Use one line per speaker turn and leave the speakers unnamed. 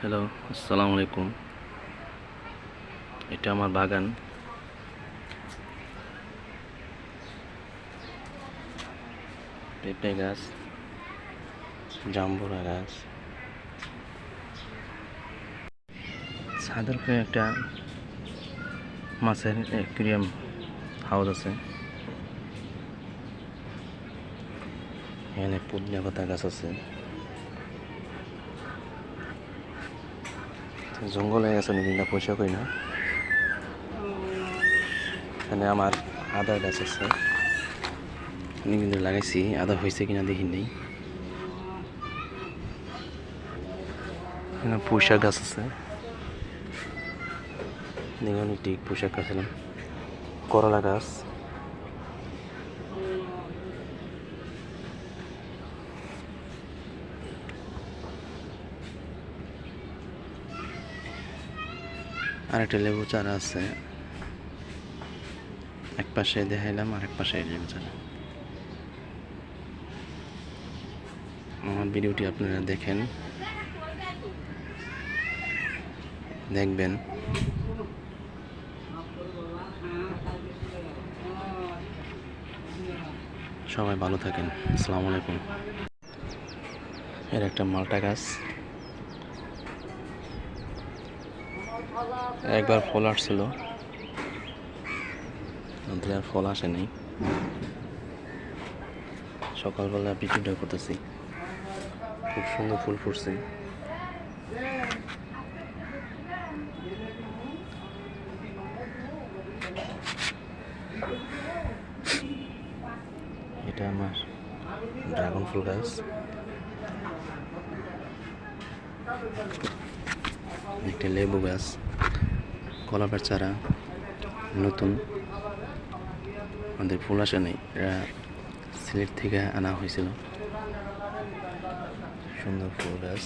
Hello আসসালামু আলাইকুম এটা আমার বাগান পেঁপে গাছ জাম্বুরা গাছ ছাদের উপরে একটা মাছের অ্যাকুরিয়াম হাউস আছে। এখানে পুদিনা পাতা গাছ আছে। জঙ্গল হয়ে গেছে নিদিনটা পয়সা করি না। এখানে আমার আদা গাছ আছে। কিন্তু লাগাইছি আদা হয়েছে কিনা দেখি নেই। এখানে গাছ আছে। দেখুন একটি পুঁইশাক গাছ করলা গাছ। আর একটা লেবু চারা আছে। এক পাশে দেখাইলাম আর এক পাশে লেবু চারা। আমার ভিডিওটি আপনারা দেখেন। দেখবেন। সবাই ভালো থাকেন। আসসালামু আলাইকুম। এর একটা মালটা গাছ। একবার ফল আসছিল। আর ফল আসে নাই। সকালবেলা বিচুটা করতেছি। খুব সুন্দর ফুল ফুটছে। এটা আমার ড্রাগন ফুল গাছ। একটা লেবু গাছ কলাপার চারা, নতুন। আমাদের ফুল আসে নেই এরা সিলেট থেকে আনা হয়েছিল। সুন্দর ফুল গাছ।